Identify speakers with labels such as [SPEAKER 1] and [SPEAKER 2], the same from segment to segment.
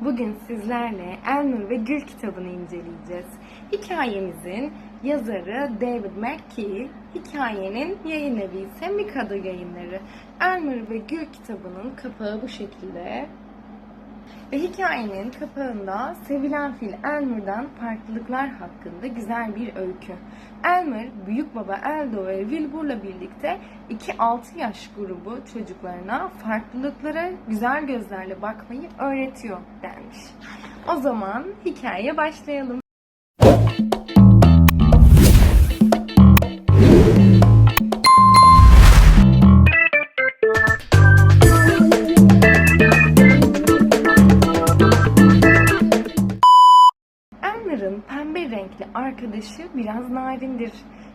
[SPEAKER 1] Bugün sizlerle Elmer ve Gül kitabını inceleyeceğiz. Hikayemizin yazarı David McKee, hikayenin yayın evi ise Mikado yayınları. Elmer ve Gül kitabının kapağı bu şekilde. Ve hikayenin kapağında sevilen fil Elmer'dan farklılıklar hakkında güzel bir öykü. Elmer, büyük baba Eldo ve Wilbur'la birlikte 2-6 yaş grubu çocuklarına farklılıklara güzel gözlerle bakmayı öğretiyor denmiş. O zaman hikayeye başlayalım. Arkadaşı biraz narindir.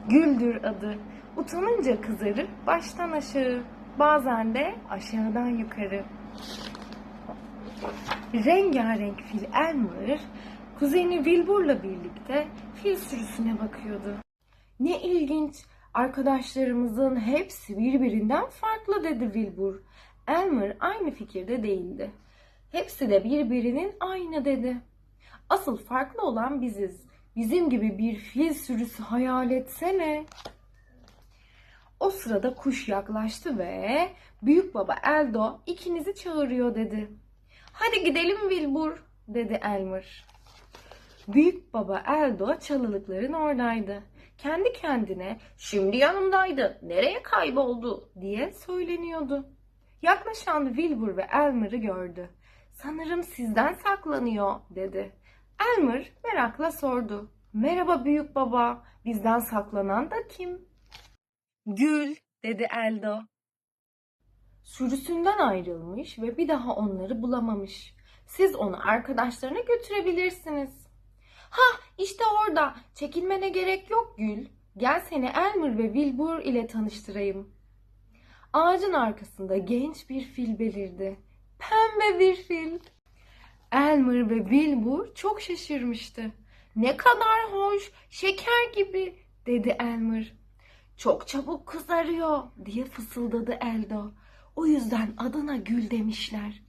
[SPEAKER 1] Güldür adı. Utanınca kızarır baştan aşağı. Bazen de aşağıdan yukarı. Rengarenk fil Elmer, kuzeni Wilbur'la birlikte fil sürüsüne bakıyordu. Ne ilginç, arkadaşlarımızın hepsi birbirinden farklı dedi Wilbur. Elmer aynı fikirde değildi. Hepsi de birbirinin aynı dedi. Asıl farklı olan biziz. Bizim gibi bir fil sürüsü hayal etsene. O sırada kuş yaklaştı ve büyük baba Eldo ikinizi çağırıyor dedi. Hadi gidelim Wilbur dedi Elmer. Büyük baba Eldo çalılıkların oradaydı. Kendi kendine şimdi yanımdaydı nereye kayboldu diye söyleniyordu. Yaklaşan Wilbur ve Elmer'ı gördü. Sanırım sizden saklanıyor dedi. Elmer merakla sordu. Merhaba büyük baba, bizden saklanan da kim? Gül, dedi Eldo. Sürüsünden ayrılmış ve bir daha onları bulamamış. Siz onu arkadaşlarına götürebilirsiniz. Ha, işte orada. Çekinmene gerek yok Gül. Gel seni Elmer ve Wilbur ile tanıştırayım. Ağacın arkasında genç bir fil belirdi. Pembe bir fil. Elmer ve Wilbur çok şaşırmıştı. Ne kadar hoş, şeker gibi dedi Elmer. Çok çabuk kızarıyor diye fısıldadı Eldo. O yüzden adına Gül demişler.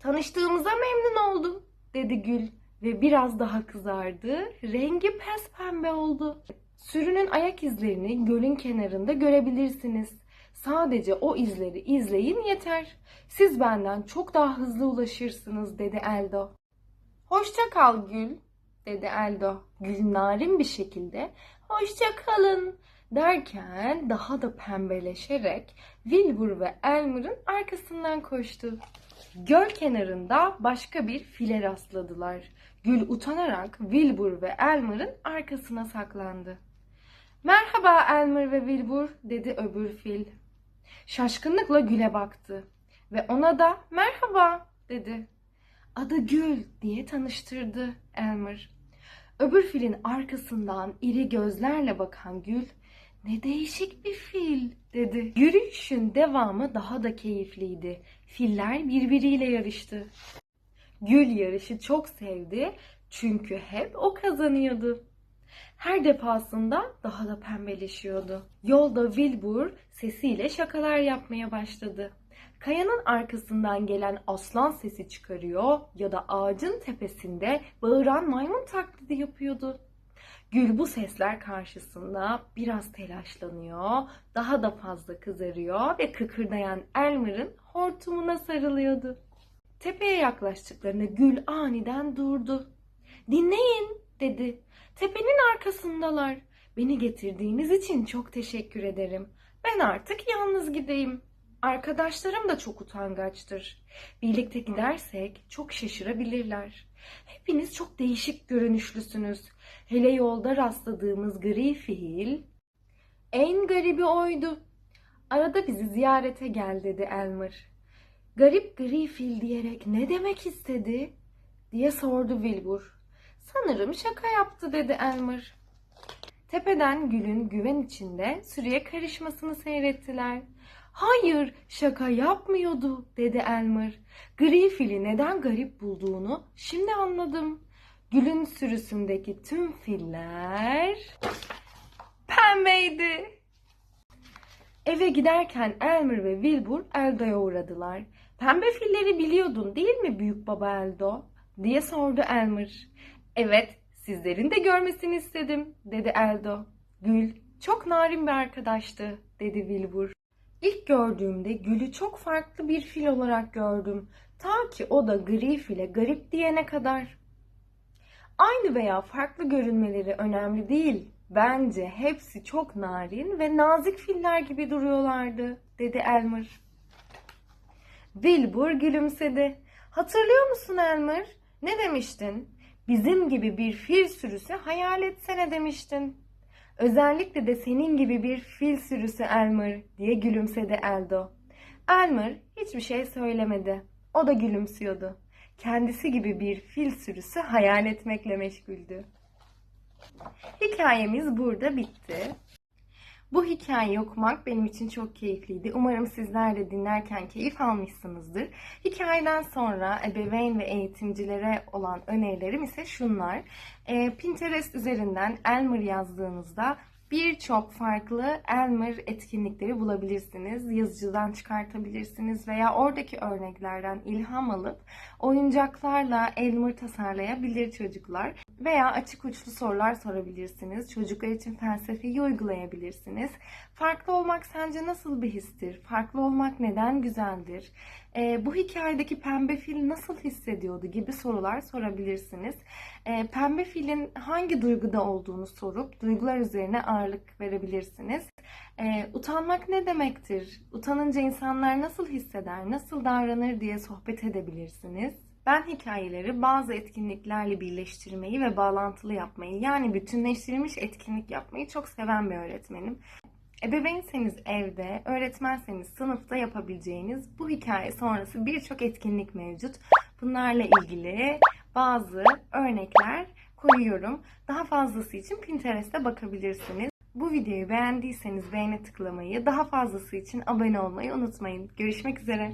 [SPEAKER 1] Tanıştığımıza memnun oldum dedi Gül ve biraz daha kızardı. Rengi pes pembe oldu. Sürünün ayak izlerini gölün kenarında görebilirsiniz. Sadece o izleri izleyin yeter. Siz benden çok daha hızlı ulaşırsınız dedi Eldo. Hoşça kal Gül dedi Eldo. Gül narin bir şekilde hoşça kalın derken daha da pembeleşerek Wilbur ve Elmer'ın arkasından koştu. Göl kenarında başka bir file rastladılar. Gül utanarak Wilbur ve Elmer'ın arkasına saklandı. Merhaba Elmer ve Wilbur dedi öbür fil. Şaşkınlıkla Gül'e baktı ve ona da merhaba dedi. Adı Gül diye tanıştırdı Elmer. Öbür filin arkasından iri gözlerle bakan Gül, ne değişik bir fil dedi. Yürüyüşün devamı daha da keyifliydi. Filler birbiriyle yarıştı. Gül yarışı çok sevdi çünkü hep o kazanıyordu. Her defasında daha da pembeleşiyordu. Yolda Wilbur sesiyle şakalar yapmaya başladı. Kayanın arkasından gelen aslan sesi çıkarıyor ya da ağacın tepesinde bağıran maymun taklidi yapıyordu. Gül bu sesler karşısında biraz telaşlanıyor, daha da fazla kızarıyor ve kıkırdayan Elmer'ın hortumuna sarılıyordu. Tepeye yaklaştıklarında Gül aniden durdu. Dinleyin dedi. Tepenin arkasındalar. Beni getirdiğiniz için çok teşekkür ederim. Ben artık yalnız gideyim. Arkadaşlarım da çok utangaçtır. Birlikte gidersek çok şaşırabilirler. Hepiniz çok değişik görünüşlüsünüz. Hele yolda rastladığımız gri fil en garibi oydu. Arada bizi ziyarete gel dedi Elmer. Garip gri fil diyerek ne demek istedi diye sordu Wilbur. Sanırım şaka yaptı dedi Elmer. Tepeden Gül'ün güven içinde sürüye karışmasını seyrettiler. Hayır, şaka yapmıyordu, dedi Elmer. Gri fili neden garip bulduğunu şimdi anladım. Gül'ün sürüsündeki tüm filler pembeydi. Eve giderken Elmer ve Wilbur Eldo'ya uğradılar. Pembe filleri biliyordun değil mi büyük baba Eldo? diye sordu Elmer. Evet, sizlerin de görmesini istedim, dedi Eldo. Gül, çok narin bir arkadaştı, dedi Wilbur. İlk gördüğümde Gül'ü çok farklı bir fil olarak gördüm. Ta ki o da gri file garip diyene kadar. Aynı veya farklı görünmeleri önemli değil. Bence hepsi çok narin ve nazik filler gibi duruyorlardı, dedi Elmer. Wilbur gülümsedi. Hatırlıyor musun Elmer? Ne demiştin? Bizim gibi bir fil sürüsü hayal etsene demiştin. Özellikle de senin gibi bir fil sürüsü Elmer diye gülümsedi Eldo. Elmer hiçbir şey söylemedi. O da gülümsüyordu. Kendisi gibi bir fil sürüsü hayal etmekle meşguldü. Hikayemiz burada bitti. Bu hikayeyi okumak benim için çok keyifliydi. Umarım sizler de dinlerken keyif almışsınızdır. Hikayeden sonra ebeveyn ve eğitimcilere olan önerilerim ise şunlar. Ee, Pinterest üzerinden Elmer yazdığınızda birçok farklı Elmer etkinlikleri bulabilirsiniz. Yazıcıdan çıkartabilirsiniz veya oradaki örneklerden ilham alıp oyuncaklarla Elmer tasarlayabilir çocuklar. Veya açık uçlu sorular sorabilirsiniz. Çocuklar için felsefeyi uygulayabilirsiniz. Farklı olmak sence nasıl bir histir? Farklı olmak neden güzeldir? Ee, bu hikayedeki pembe fil nasıl hissediyordu gibi sorular sorabilirsiniz. Ee, pembe filin hangi duyguda olduğunu sorup duygular üzerine ağırlık verebilirsiniz. Ee, utanmak ne demektir? Utanınca insanlar nasıl hisseder, nasıl davranır diye sohbet edebilirsiniz. Ben hikayeleri bazı etkinliklerle birleştirmeyi ve bağlantılı yapmayı yani bütünleştirilmiş etkinlik yapmayı çok seven bir öğretmenim. Ebeveynseniz evde, öğretmenseniz sınıfta yapabileceğiniz bu hikaye sonrası birçok etkinlik mevcut. Bunlarla ilgili bazı örnekler koyuyorum. Daha fazlası için Pinterest'e bakabilirsiniz. Bu videoyu beğendiyseniz beğene tıklamayı, daha fazlası için abone olmayı unutmayın. Görüşmek üzere.